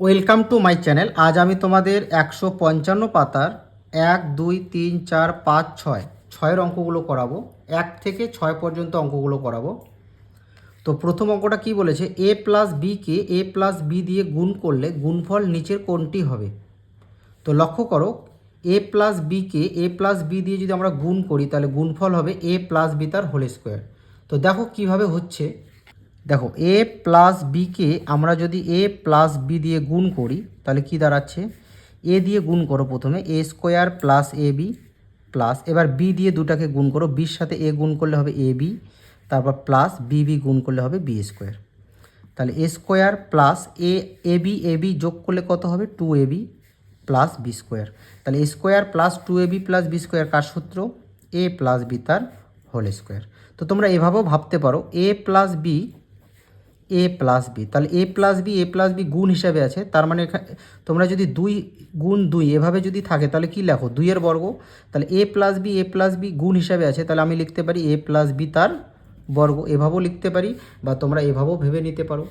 Welcome to my channel. আজ আমি তোমাদের একশো পঞ্চান্ন পাতার এক, দুই, তিন, চার, পাঁচ, ছয়, ছয়ের অঙ্কগুলো করাবো। এক থেকে ছয় পর্যন্ত অঙ্কগুলো করাবো। তো প্রথম অঙ্কটা কি বলেছে? এ প্লাস বিকে এ প্লাস বি দিয়ে গুণ করলে গুণফল নিচের কোনটি হবে? তো লক্ষ্য করো, এ প্লাস বিকে এ প্লাস বি দিয়ে যদি আমরা গুণ করি, তাহলে গুণফল হবে এ প্লাস বি তার হোল স্কোয়ার। তো দেখো কীভাবে হচ্ছে। দেখো এ প্লাস বিকে আমরা যদি এ প্লাস বি দিয়ে গুণ করি, তাহলে কি দাঁড়াচ্ছে? এ দিয়ে গুণ করো প্রথমে A square plus A B plus এবার বি দিয়ে দুটাকে গুণ করো বির সাথে এ গুণ করলে হবে এ বি তারপর প্লাস বি বি গুণ করলে হবে বি স্কোয়ার তাহলে A square plus A A B A B যোগ করলে কত হবে? Two A B plus B square তাহলে square plus two A B plus B square কার সূত্র? এ প্লাস বি তার হোল স্কোয়ার তো তোমরা এভাবেও ভাবতে পারো A plus B A plus B তাহলে A plus B A plus B গুণ হিসাবে আছে, তার মানে তোমরা যদি দুই গুণ দুই এভাবে যদি থাকে, তাহলে কি লেখো? দুইয়ের বর্গ। তাহলে A plus B A plus B গুণ হিসাবে আছে, তাহলে আমি লিখতে পারি এ প্লাস বি তার বর্গ। এভাবেও লিখতে পারি বা তোমরা এভাবেও ভেবে নিতে পারো।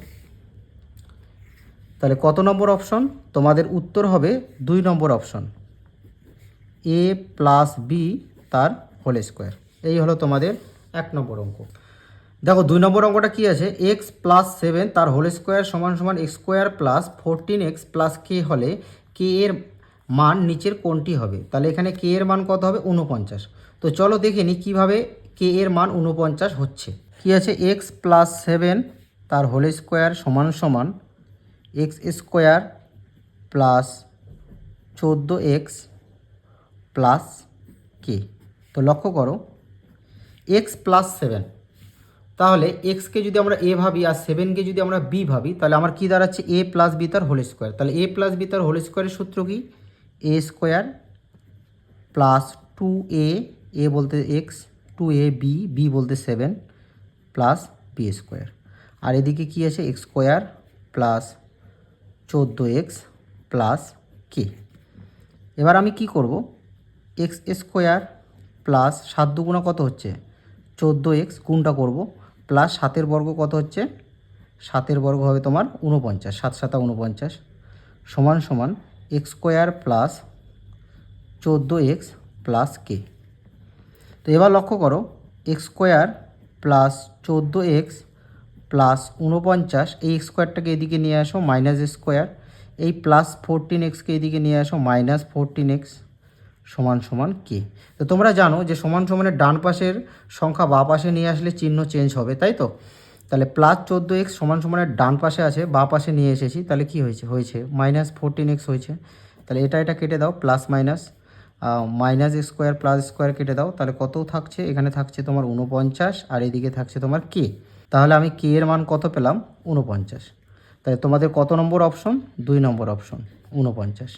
তাহলে কত নম্বর অপশন? তোমাদের উত্তর হবে দুই নম্বর অপশন। এ প্লাস বি তার হোল স্কোয়ার এই হলো তোমাদের এক নম্বর অঙ্ক। দেখো দুই নম্বর অঙ্কটা কি আছে? এক্স প্লাস সেভেন তার হোল স্কোয়ার সমান সমান X square plus fourteen X plus K হলে কে এর মান নিচের কোনটি হবে? তাহলে এখানে কে এর মান কত হবে? উনপঞ্চাশ তো চলো দেখে নিই কীভাবে কে এর মান উনপঞ্চাশ হচ্ছে। কি আছে? এক্স প্লাস সেভেন তার হোল স্কোয়ার সমান সমান এক্স স্কোয়ার প্লাস চোদ্দ এক্স প্লাস কে তো লক্ষ্য করো এক্স প্লাস সেভেন তাহলে এক্সকে যদি আমরা এ ভাবি আর সেভেনকে যদি আমরা বি ভাবি, তাহলে আমার কী দাঁড়াচ্ছে? এ প্লাস বি তার হোল স্কোয়ার তাহলে এ প্লাস বি তার হোল স্কোয়ারের সূত্র কি? A square plus two A A বলতে X two A B B বলতে সেভেন প্লাস বি স্কোয়ার আর এদিকে কী আছে? এক্স স্কোয়ার প্লাস চোদ্দ এক্স প্লাস কে এবার আমি কি করব? এক্স স্কোয়ার প্লাস সাত দুগুণা কত হচ্ছে? চোদ্দ এক্স গুণটা করব। প্লাস সাতের বর্গ কত হচ্ছে? সাতের বর্গ হবে তোমার উনপঞ্চাশ সাত সাতা উনপঞ্চাশ সমান সমান এক্স স্কোয়ার প্লাস চোদ্দ এক্স প্লাস কে। তো এবার লক্ষ্য করো, এক্স স্কোয়ার প্লাস চোদ্দ এক্স প্লাস উনপঞ্চাশ এই এক্স স্কোয়ারটাকে এদিকে নিয়ে আসো, মাইনাস স্কোয়ার, এই প্লাস ফোরটিন এক্সকে এদিকে নিয়ে আসো, মাইনাস ফোরটিন এক্স। সমান সমান কে তো তোমরা জানো যে সমান সমানের ডান পাশের সংখ্যা বা পাশে নিয়ে আসলে চিহ্ন চেঞ্জ হবে, তাই তো? তাহলে প্লাস চোদ্দ এক্স সমান সমানের ডান পাশে আছে, বা পাশে নিয়ে এসেছি, তাহলে কি হয়েছে? হয়েছে। মাইনাস ফোরটিন এক্স হয়েছে। তাহলে এটা এটা কেটে দাও plus minus minus square plus square কেটে দাও, তাহলে কত থাকছে? এখানে থাকছে তোমার উনপঞ্চাশ আর এদিকে থাকছে তোমার কে তাহলে আমি কে এর মান কত পেলাম? উনপঞ্চাশ তাহলে তোমাদের কত নম্বর অপশন দুই নম্বর অপশন উনপঞ্চাশ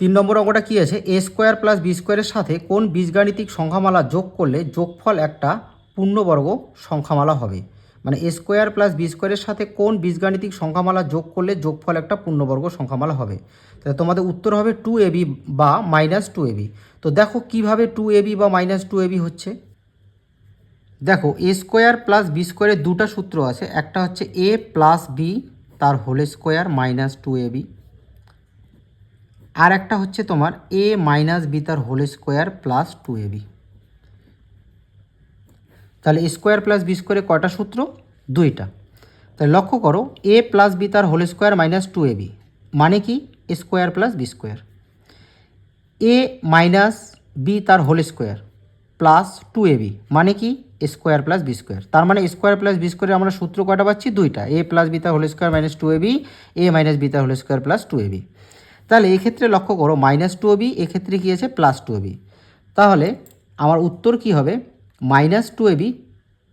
তিন নম্বর অঙ্কটা কী আছে? এ স্কোয়ার প্লাস বি স্কোয়ারের সাথে কোন বীজগাণিতিক সংখ্যামালা যোগ করলে যোগফল একটা পূর্ণবর্গ সংখ্যামালা হবে? মানে এ স্কোয়ার প্লাস বি স্কোয়ারের সাথে কোন বীজগাণিতিক সংখ্যামালা যোগ করলে যোগফল একটা পূর্ণবর্গ সংখ্যামালা হবে? তাহলে তোমাদের উত্তর হবে টু এবি বা মাইনাস টু এবি তো দেখো কীভাবে টু এবি বা মাইনাস টু এবি হচ্ছে। দেখো এ স্কোয়ার প্লাস বি স্কোয়ারের দুটো সূত্র আছে। একটা হচ্ছে এ প্লাস বি তার whole square minus two AB আর একটা হচ্ছে তোমার এ মাইনাস বি তার whole square plus two A B তাহলে স্কোয়ার প্লাস বি স্কোয়ারে কয়টা সূত্র? দুইটা। তাহলে লক্ষ্য করো এ প্লাস বি তার whole square minus two A B মানে কি? Square plus B square A minus B তার whole square plus two A B মানে কি? স্কোয়ার প্লাস বি স্কোয়ার তার মানে স্কোয়ার প্লাস বি স্কোয়ারে আমরা সূত্র কয়টা পাচ্ছি? দুইটা। এ প্লাস বি তার whole square minus two A B A minus B তার whole square plus two A B তাহলে এক্ষেত্রে লক্ষ্য করো মাইনাস টু বি এক্ষেত্রে কী আছে? প্লাস টু বি তাহলে আমার উত্তর কি হবে? মাইনাস টু এবি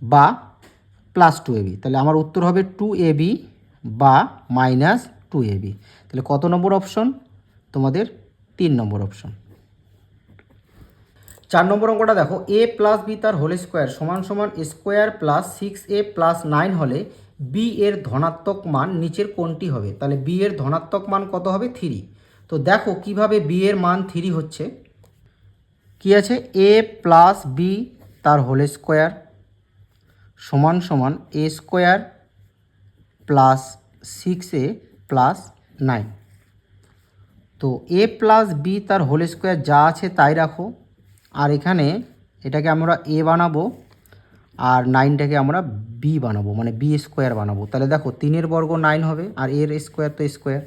বা প্লাস টু এবি তাহলে আমার উত্তর হবে টু এবি বা মাইনাস টু এবি তাহলে কত নম্বর অপশন তোমাদের তিন নম্বর অপশন চার নম্বর অঙ্কটা দেখো এ প্লাস বি তার হোল স্কোয়ার সমান সমান square plus six A plus nine হলে বি এর ধনাত্মক মান নিচের কোনটি হবে? তাহলে বি এর ধনাত্মক মান কত হবে? থ্রি তো দেখো কীভাবে বি এর মান থ্রি হচ্ছে। কি আছে? এ প্লাস বি তার হোল স্কোয়ার সমান সমান A square plus six A plus nine তো এ প্লাস বি তার হোল স্কোয়ার যা আছে তাই রাখো। আর এখানে এটাকে আমরা এ বানাবো আর নাইনটাকে আমরা বি বানাবো মানে বি স্কোয়ার বানাবো। তাহলে দেখো তিনের বর্গ নাইন হবে আর এর স্কোয়ার তো স্কোয়ার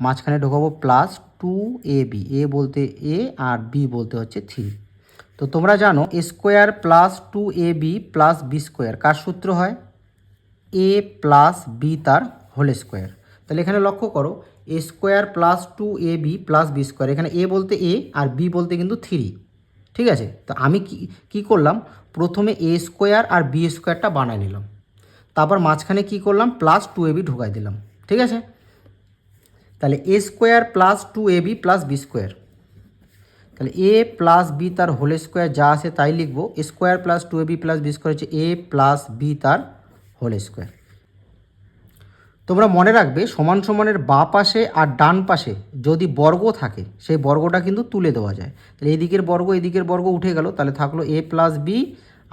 মাঝখানে ঢোকাবো plus two A B A বলতে এ আর বি বলতে হচ্ছে থ্রি তো তোমরা জানো A square plus two A B plus B square কার সূত্র হয়? এ প্লাস বি তার হোল স্কোয়ার তাহলে এখানে লক্ষ্য করো A square plus two A B plus B square এখানে এ বলতে এ আর বি বলতে কিন্তু থ্রি ঠিক আছে? তো আমি কি, কী করলাম? প্রথমে এ স্কোয়ার আর বি স্কোয়ারটা বানায় নিলাম। তারপর মাঝখানে কি করলাম? প্লাস টু এ বি ঢুকাই দিলাম। ঠিক আছে? তাহলে A square plus two A B plus B square তাহলে এ প্লাস বি তার হোল স্কোয়ার যা আছে তাই লিখব। Square plus two A B plus B square হচ্ছে এ প্লাস বি তার হোল স্কোয়ার তোমরা মনে রাখবে সমান সমানের বা পাশে আর ডান পাশে যদি বর্গ থাকে, সেই বর্গটা কিন্তু তুলে দেওয়া যায়। তাহলে এদিকের বর্গ এদিকের বর্গ উঠে গেল, তাহলে থাকল এ প্লাস বি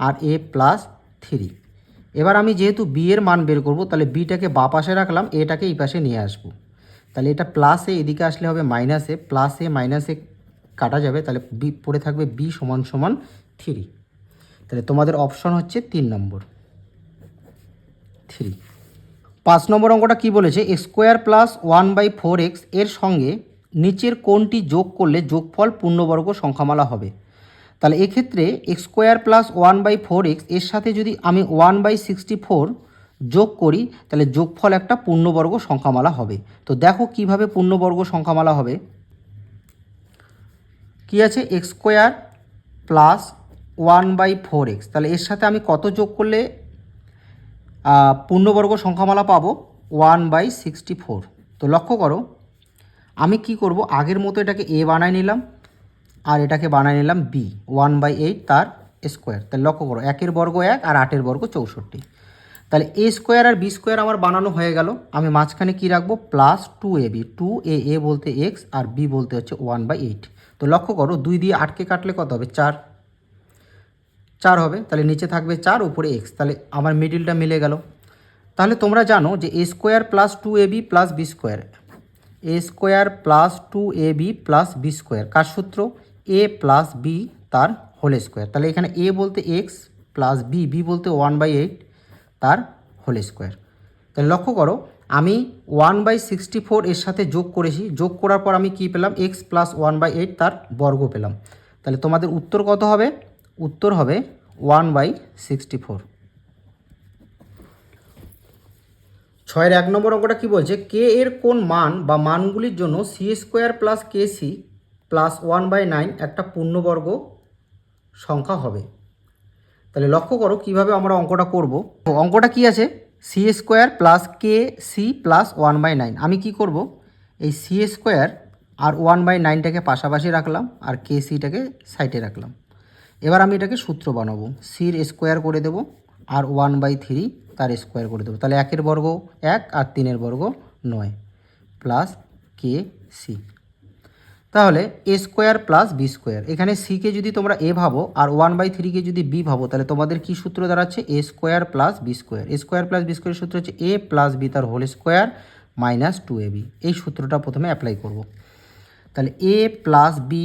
আর এ প্লাস থ্রি এবার আমি যেহেতু বি এর মান বের করব, তাহলে বিটাকে বা পাশে রাখলাম এটাকে এই পাশে নিয়ে আসব। তাহলে এটা প্লাসে এদিকে আসলে হবে মাইনাসে প্লাসে মাইনাসে কাটা যাবে, তাহলে বি, পড়ে থাকবে বি সমান সমান থ্রি তাহলে তোমাদের অপশন হচ্ছে তিন নম্বর। থ্রি পাঁচ নম্বর অঙ্কটা কি বলেছে? Square plus one by four এক্সের সঙ্গে নিচের কোনটি যোগ করলে যোগফল পূর্ণবর্গ সংখ্যামালা হবে। তাহলে এক্ষেত্রে X square plus one by four এক্সের সাথে যদি আমি ওয়ান বাই সিক্সটি ফোর যোগ করি, তাহলে যোগফল একটা পূর্ণবর্গ সংখ্যামালা হবে। তো দেখো কীভাবে পূর্ণবর্গ সংখ্যামালা হবে। কি আছে? X square plus one by four X. তাহলে এর সাথে আমি কত যোগ করলে পূর্ণবর্গ সংখ্যামালা পাবো? One by sixty four. তো লক্ষ্য করো, আমি কি করব? আগের মতো এটাকে এ বানায় নিলাম, আর এটাকে বানায় নিলাম বি। ওয়ান বাই এইট তার স্কোয়ার। তাহলে লক্ষ্য করো, একের বর্গ এক আর আটের বর্গ চৌষট্টি। তাহলে এ স্কোয়ার আর বি স্কোয়ার আমার বানানো হয়ে গেল। আমি মাঝখানে কি রাখব? Plus two A B two A A বলতে এক্স আর বি বলতে হচ্ছে ওয়ান বাই এইট তো লক্ষ্য করো, দুই দিয়ে আটকে কাটলে কত হবে? চার। চার হবে, তাহলে নিচে থাকবে চার, উপরে এক্স তাহলে আমার মিডিলটা মিলে গেল। তাহলে তোমরা জানো যে A square plus two A B plus B square A square plus two A B plus B square কার সূত্র? এ প্লাস বি তার হোল স্কোয়ার তাহলে এখানে এ বলতে এক্স প্লাস বি বি বলতে ওয়ান বাই এইট তার হোল স্কোয়ার। তাহলে লক্ষ্য করো, আমি ওয়ান বাই সিক্সটি ফোর এর সাথে যোগ করেছি। যোগ করার পর আমি কি পেলাম? X plus one by eight তার বর্গ পেলাম। তাহলে তোমাদের উত্তর কত হবে? উত্তর হবে ওয়ান বাই সিক্সটি ফোর ছয়ের এক নম্বর অঙ্কটা কি বলছে? কে এর কোন মান বা মানগুলির জন্য C square plus K C plus one by nine একটা পূর্ণবর্গ সংখ্যা হবে। তাহলে লক্ষ্য করো কীভাবে আমরা অঙ্কটা করব। অঙ্কটা কি আছে? C square plus K C plus one by nine আমি কি করব? এই সি স্কোয়ার আর ওয়ান বাই নাইনটাকে পাশাপাশি রাখলাম আর কে সিটাকে সাইডে রাখলাম। এবার আমি এটাকে সূত্র বানাবো। সির স্কোয়ার করে দেব আর ওয়ান বাই থ্রি তার স্কোয়ার করে দেবো। তাহলে একের বর্গ এক আর তিনের বর্গ নয় প্লাস কে সি তাহলে A square plus B square এখানে সিকে যদি তোমরা এ ভাবো আর ওয়ান বাই থ্রিকে যদি বি ভাবো, তাহলে তোমাদের কি সূত্র দাঁড়াচ্ছে? A square plus B square A square plus B স্কোয়ারের সূত্র হচ্ছে এ প্লাস বি তার whole square minus two A B এই সূত্রটা প্রথমে অ্যাপ্লাই করব। তাহলে A plus B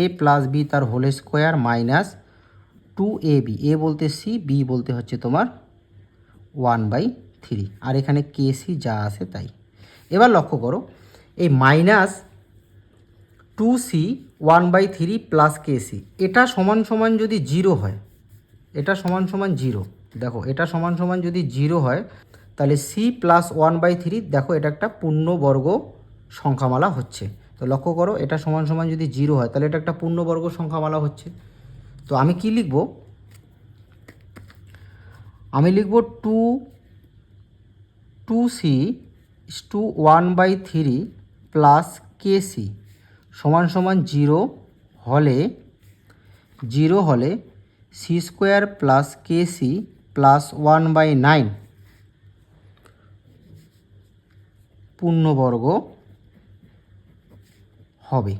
A plus B তার whole square minus two A B A বলতে সি বি বলতে হচ্ছে তোমার ওয়ান বাই থ্রি আর এখানে কে সি যা আছে তাই। এবার লক্ষ্য করো, এই minus two C one by three plus K C এটা সমান সমান যদি জিরো হয়, এটা সমান সমান জিরো দেখো, এটা সমান সমান যদি জিরো হয়, তাহলে C plus one by three দেখো, এটা একটা পূর্ণবর্গ সংখ্যামালা হচ্ছে। তো লক্ষ্য করো, এটা সমান সমান যদি জিরো হয়, তাহলে এটা একটা পূর্ণবর্গ সংখ্যামালা হচ্ছে। তো আমি কি লিখব? আমি লিখব two two C two one by three plus K C সমান সমান জিরো হলে জিরো হলে C square plus K C plus one by nine পূর্ণবর্গ হবে।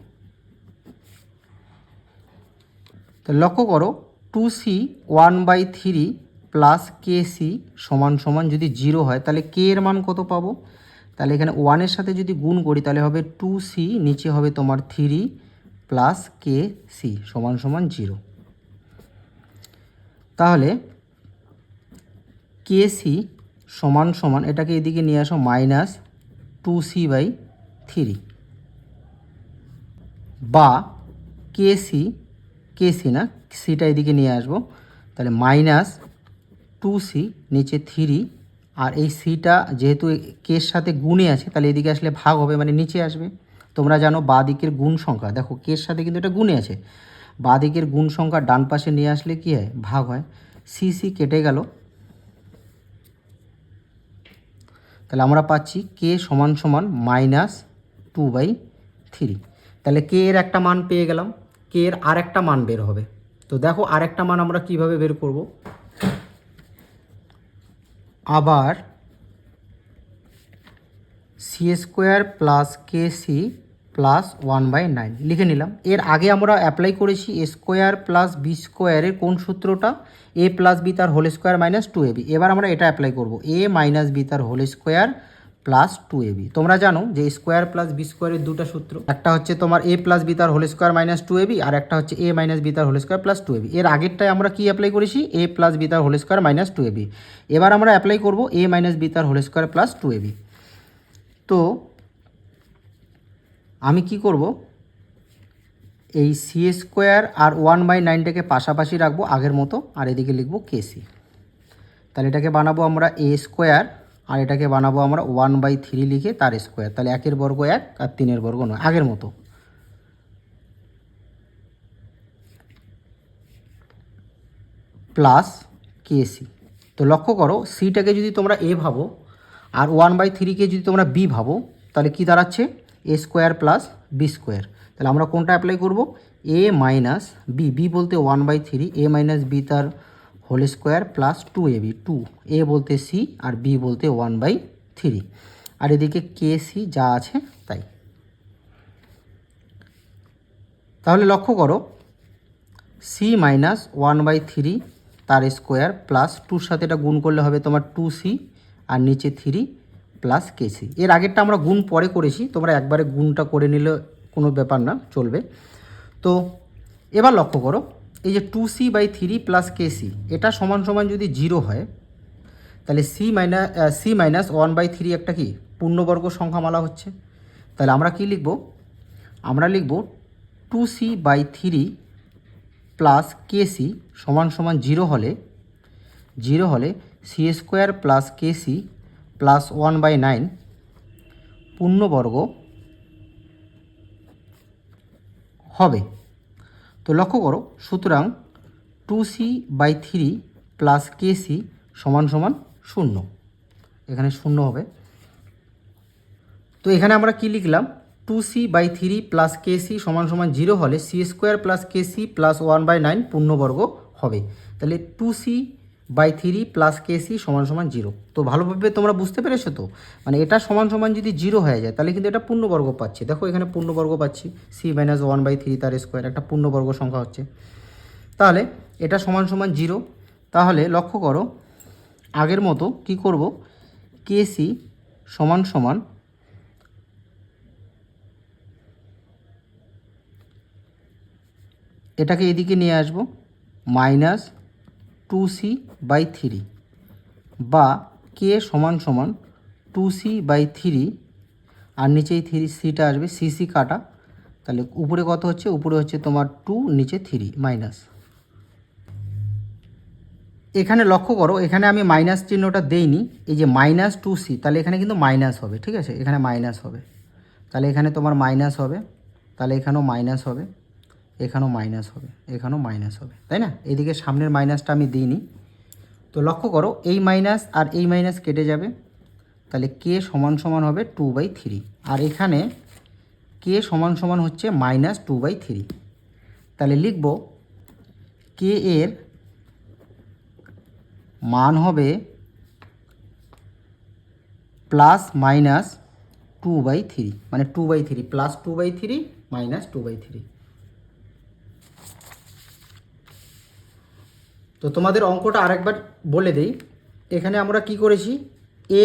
তো লক্ষ্য করো two C one by three plus K C সমান সমান যদি জিরো হয়, তাহলে কে এর মান কত পাবো? তাহলে এখানে ওয়ানের সাথে যদি গুণ করি, তাহলে হবে টু সি নিচে হবে তোমার থ্রি প্লাস কে সি সমান সমান জিরো তাহলে কে সি সমান সমান, এটাকে এদিকে নিয়ে আসো minus two C by three বা কে সি কে সি না সিটা এদিকে নিয়ে আসব, তাহলে মাইনাস টু সি নিচে থ্রি আর এই সিটা যেহেতু কের সাথে গুণে আছে, তাহলে এদিকে আসলে ভাগ হবে মানে নিচে আসবে। তোমরা জানো বা দিকের গুণ সংখ্যা। দেখো, কের সাথে কিন্তু এটা গুণে আছে। বা দিকের গুণ সংখ্যা ডান পাশে নিয়ে আসলে কি হয়? ভাগ হয়। সি সি কেটে গেল। তাহলে আমরা পাচ্ছি কে সমান সমান মাইনাস টু বাই থ্রি। তাহলে কে এর একটা মান পেয়ে গেলাম। কে এর আর একটা মান বের হবে। তো দেখো আর একটা মান আমরা কীভাবে বের করব? আবার C square plus K C plus one by nine লিখে নিলাম। এর আগে আমরা অ্যাপ্লাই করেছি এ স্কোয়ার প্লাস বি স্কোয়ারের কোন সূত্রটা? এ প্লাস বি তার whole square minus two A B এবার আমরা এটা অ্যাপ্লাই করব। এ মাইনাস বি তার whole square plus two A B তোমরা জানো যে স্কোয়ার প্লাস বি স্কোয়ারের দুটো সূত্র। একটা হচ্ছে তোমার এ প্লাস বি তার whole square minus two A B আর একটা হচ্ছে এ মাইনাস বি তার whole square plus two A B এর আগেরটায় আমরা কি অ্যাপ্লাই করেছি? এ প্লাস বি তার whole square minus two A B এবার আমরা অ্যাপ্লাই করব এ মাইনাস বি তার whole square plus two A B তো আমি কি করব? এই সি স্কোয়ার আর ওয়ান বাই নাইনটাকে পাশাপাশি রাখব আগের মতো, আর এদিকে লিখব কেসি তাহলে এটাকে বানাবো আমরা এ স্কোয়ার আর এটাকে বানাবো আমরা ওয়ান বাই থ্রি লিখে তার স্কোয়ার তাহলে একের বর্গ এক আর তিনের বর্গ নয়, আগের মতো। প্লাস কেসি তো লক্ষ্য করো সিটাকে যদি তোমরা এ ভাবো আর ওয়ান বাই থ্রিকে যদি তোমরা বি ভাবো, তাহলে কি দাঁড়াচ্ছে? A square plus B square তাহলে আমরা কোনটা অ্যাপ্লাই করব? এ মাইনাস বি বি বলতে one by three A minus B তার whole square plus two A B, two. A বলতে সি আর বি বলতে ওয়ান বাই থ্রি। আর এদিকে কে সি যা আছে তাই। তাহলে লক্ষ্য করো, C minus one by three তার স্কোয়ার প্লাস টুর সাথে এটা গুণ করলে হবে তোমার টু সি আর নিচে থ্রি প্লাস কেসি এর আগেরটা আমরা গুণ পরে করেছি, তোমরা একবারে গুণটা করে নিলে কোনো ব্যাপার না, চলবে। তো এবার লক্ষ্য করো এই যে two C by three plus K C এটা সমান সমান যদি জিরো হয়, তাহলে C minus C minus one by three একটা কি? পূর্ণবর্গ সংখ্যামালা হচ্ছে। তাহলে আমরা কি লিখব? আমরা লিখব two C by three plus K C সমান সমান জিরো হলে জিরো হলে C square plus K C plus one by nine পূর্ণবর্গ হবে। তো লক্ষ্য করো, সুতরাং two C by three plus KC সমান সমান শূন্য। এখানে শূন্য হবে। তো এখানে আমরা কি লিখলাম? Two C by three plus KC সমান সমান জিরো হলে C square plus KC plus one by nine পূর্ণবর্গ হবে। তাহলে two C by three plus KC সমান সমান জিরো তো ভালোভাবে তোমরা বুঝতে পেরেছ তো? মানে এটা সমান সমান যদি জিরো হয়ে যায়, তাহলে কিন্তু এটা পূর্ণবর্গ পাচ্ছি। দেখো এখানে পূর্ণবর্গ পাচ্ছি। C minus one by three তার স্কোয়ার একটা পূর্ণবর্গ সংখ্যা হচ্ছে। তাহলে এটা সমান সমান জিরো তাহলে লক্ষ্য করো, আগের মতো কি করব? কেসি সমান সমান এটাকে এদিকে নিয়ে আসব minus two C by three বা কে সমান সমান টু সি বাই থ্রি আর নিচেই থ্রি সিটা আসবে সি সি কাটা। তাহলে উপরে কত হচ্ছে? উপরে হচ্ছে তোমার টু, নিচে থ্রি, মাইনাস। এখানে লক্ষ্য করো, এখানে আমি মাইনাস চিহ্নটা দেইনি, এই যে মাইনাস টু সি, তাহলে এখানে কিন্তু মাইনাস হবে, ঠিক আছে? এখানে মাইনাস হবে। তাহলে এখানে তোমার মাইনাস হবে, তাহলে এখানেও মাইনাস হবে। এখানেও মাইনাস হবে, এখানেও মাইনাস হবে, তাই না? এদিকে সামনের মাইনাসটা আমি দিইনি। তো লক্ষ্য করো, এই মাইনাস আর এই মাইনাস কেটে যাবে, তাহলে কে সমান সমান হবে টু বাই থ্রি আর এখানে কে সমান সমান হচ্ছে মাইনাস টু বাই থ্রি তাহলে লিখব কে এর মান হবে plus minus two by three মানে two by three plus two by three minus two by three তো তোমাদের অঙ্কটা আরেকবার বলে দেই। এখানে আমরা কি করেছি? A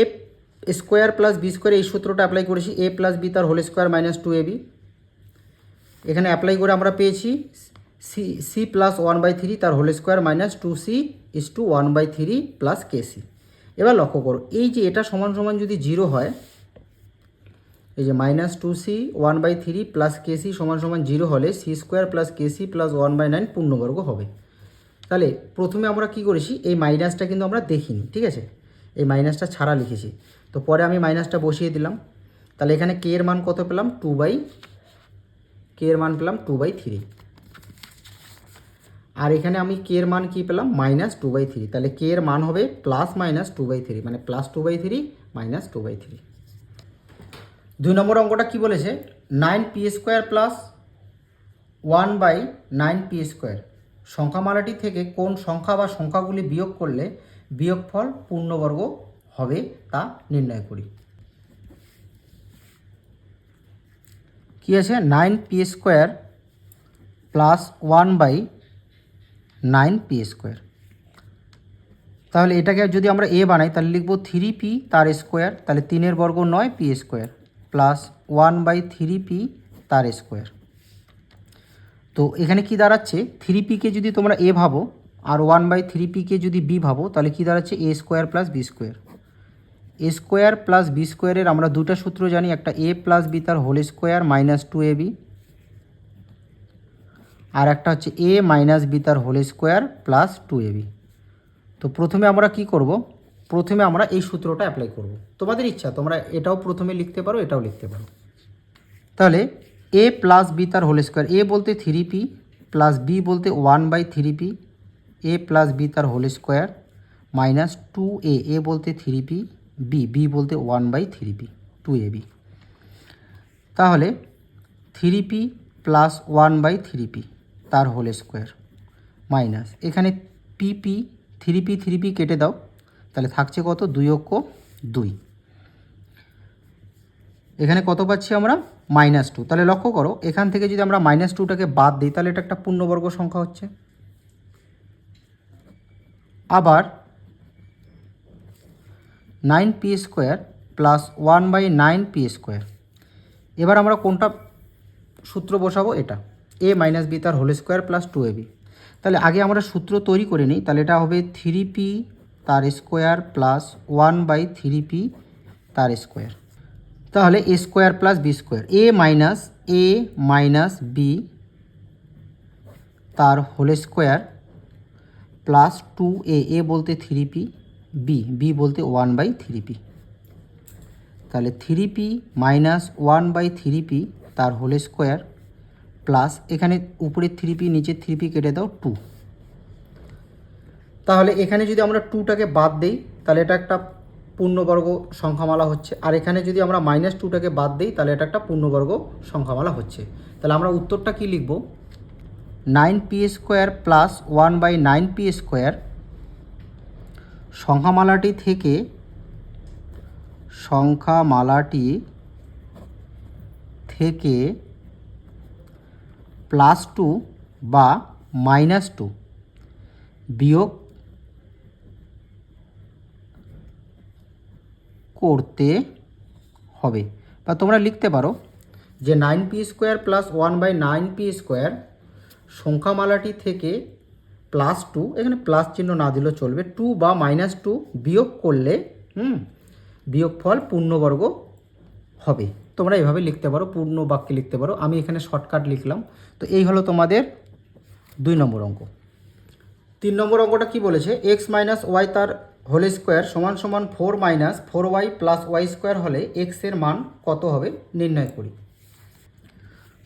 square plus B square এই সূত্রটা অ্যাপ্লাই করেছি। এ প্লাস বি তার whole square minus two A B এখানে অ্যাপ্লাই করে আমরা পেয়েছি C C plus one by three তার whole square minus two C is two one by three plus K C এবার লক্ষ্য করো, এই যে এটা সমান সমান যদি জিরো হয়, এই যে minus two C one by three plus K C সমান সমান জিরো হলে C square plus K C plus one by nine পূর্ণবর্গ হবে। তাহলে প্রথমে আমরা কি করেছি? এই মাইনাসটা কিন্তু আমরা দেখিনি, ঠিক আছে? এই মাইনাসটা ছাড়া লিখেছি। তো পরে আমি মাইনাসটা বসিয়ে দিলাম। তাহলে এখানে কে এর মান কত পেলাম? টু বাই কে এর মান পেলাম টু বাই থ্রি আর এখানে আমি কে এর মান কি পেলাম? মাইনাস টু বাই থ্রি তাহলে কে এর মান হবে plus minus two by three মানে plus two by three minus two by three দুই নম্বর অঙ্কটা কি বলেছে? Nine P square plus one by nine P square সংখ্যামালাটি থেকে কোন সংখ্যা বা সংখ্যাগুলি বিয়োগ করলে বিয়োগফল পূর্ণবর্গ হবে তা নির্ণয় করি। কি আছে? Nine P square plus one by nine P square. তাহলে এটাকে যদি আমরা এ বানাই, তাহলে লিখব থ্রি পি তার স্কোয়ার, তাহলে তিনের বর্গ নয় P square, plus one by three P তার স্কোয়ার। তো এখানে কি দাঁড়াচ্ছে? থ্রি পিকে যদি তোমরা এ ভাবো আর ওয়ান বাই থ্রি পিকে যদি বি ভাবো, তাহলে কি দাঁড়াচ্ছে? A square plus B square A square plus B স্কোয়ারের আমরা দুটো সূত্র জানি, একটা এ প্লাস বি তার whole square minus two A B আর একটা হচ্ছে এ মাইনাস বি তার whole square plus two A B তো প্রথমে আমরা কি করব? প্রথমে আমরা এই সূত্রটা অ্যাপ্লাই করব। তোমাদের ইচ্ছা, তোমরা এটাও প্রথমে লিখতে পারো, এটাও লিখতে পারো। তাহলে এ প্লাস বি তার হোল স্কোয়ার এ বলতে থ্রি পি প্লাস বি বলতে one by three P A plus B তার whole square minus two A A বলতে থ্রি পি বি বি বলতে one by three P two A B তাহলে three P plus one by three P তার whole square minus এখানে P P three P three P কেটে দাও। তাহলে থাকছে কত? দুই অক্ষ দুই। এখানে কত পাচ্ছি আমরা? মাইনাস টু তাহলে লক্ষ্য করো, এখান থেকে যদি আমরা মাইনাস টুটাকে বাদ দিই, তাহলে এটা একটা পূর্ণবর্গ সংখ্যা হচ্ছে। আবার nine P square plus one by nine P square এবার আমরা কোনটা সূত্র বসাবো? এটা। এ মাইনাস বি তার whole square plus two A B তাহলে আগে আমরা সূত্র তৈরি করে নিই, তাহলে এটা হবে থ্রি পি তার square plus one by three P তার স্কোয়ার তাহলে A square plus B square A minus A minus B তার whole square plus two A A বলতে থ্রি পি বি বি বলতে ওয়ান বাই থ্রি পি তাহলে three P minus one by three P তার whole square plus এখানে উপরে three P নিচে three P কেটে দাও টু তাহলে এখানে যদি আমরা টুটাকে বাদ দেই, তাহলে এটা একটা পূর্ণবর্গ সংখ্যামালা হচ্ছে। আর এখানে যদি আমরা মাইনাস টুটাকে বাদ দিই, তাহলে এটা একটা পূর্ণবর্গ সংখ্যামালা হচ্ছে। তাহলে আমরা উত্তরটা কি লিখব? Nine P square plus one by nine P square সংখ্যামালাটি থেকে সংখ্যামালাটি থেকে প্লাস টু বা মাইনাস টু বিয়োগ করতে হবে। বা তোমরা লিখতে পারো যে nine P square plus one by nine P square সংখ্যামালাটি থেকে প্লাস টু, এখানে প্লাস চিহ্ন না দিলেও চলবে, টু বা মাইনাস টু বিয়োগ করলে, হুম, বিয়োগফল পূর্ণবর্গ হবে। তোমরা এভাবে লিখতে পারো পূর্ণ বাক্যে লিখতে পারো। আমি এখানে শর্টকাট লিখলাম। তো এই হলো তোমাদের দুই নম্বর অঙ্ক। তিন নম্বর অঙ্কটা কি বলেছে? এক্স মাইনাস ওয়াই তার হোল স্কোয়ার সমান সমান four minus four Y plus Y square হলে এক্সের মান কত হবে? নির্ণয় করি।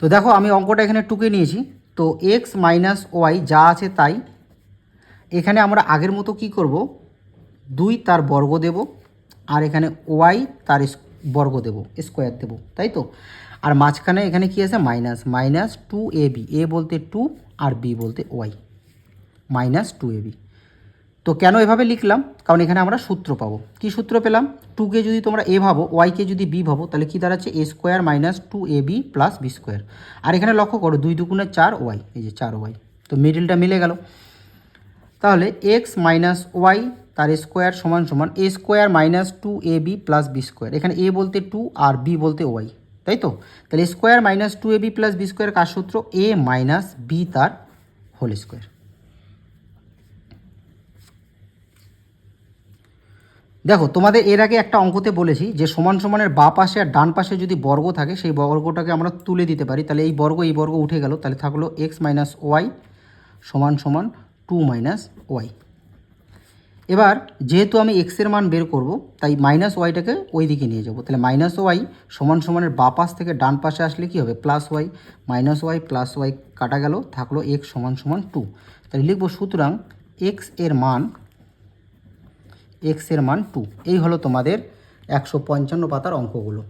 তো দেখো, আমি অঙ্কটা এখানে টুকে নিয়েছি। তো এক্স মাইনাস ওয়াই যা আছে তাই। এখানে আমরা আগের মতো কি করব? দুই তার বর্গ দেব, আর এখানে ওয়াই তার বর্গ দেব স্কোয়ার দেব, তাই তো? আর মাঝখানে এখানে কি আছে? Minus minus two A B A বলতে টু আর বি বলতে Y minus two A B তো কেন এভাবে লিখলাম? কারণ এখানে আমরা সূত্র পাবো। কি সূত্র পেলাম? টুকে যদি তোমরা এ ভাবো ওয়াইকে যদি বি ভাবো, তাহলে কি দাঁড়াচ্ছে? A square minus two A B plus B square আর এখানে লক্ষ্য করো, দুই দুগুণে চার ওয়াই এই যে চার ওয়াই তো মিডিলটা মিলে গেল। তাহলে এক্স মাইনাস ওয়াই তার স্কোয়ার সমান সমান A square minus two A B plus B square এখানে এ বলতে টু আর বি বলতে ওয়াই তাই তো? তাহলে square minus two A B plus B square কার সূত্র? এ মাইনাস বি তার হোল স্কোয়ার দেখো, তোমাদের এর আগে একটা অঙ্কতে বলেছি যে সমান সমানের বা পাশে আর ডান পাশে যদি বর্গ থাকে, সেই বর্গটাকে আমরা তুলে দিতে পারি। তাহলে এই বর্গ এই বর্গ উঠে গেল। তাহলে থাকল এক্স মাইনাস ওয়াই সমান সমান টু মাইনাস ওয়াই এবার যেহেতু আমি এক্সের মান বের করব, তাই মাইনাস ওয়াইটাকে ওই দিকে নিয়ে যাব। তাহলে মাইনাস ওয়াই সমান সমানের বা পাশ থেকে ডান পাশে আসলে কি হবে? Plus Y minus Y plus Y কাটা গেল, থাকল এক্স সমান সমান টু তাহলে লিখব সুতরাং এক্সের মান এক্সের মান টু এই হলো তোমাদের একশো পঞ্চান্ন পাতার অঙ্কগুলো।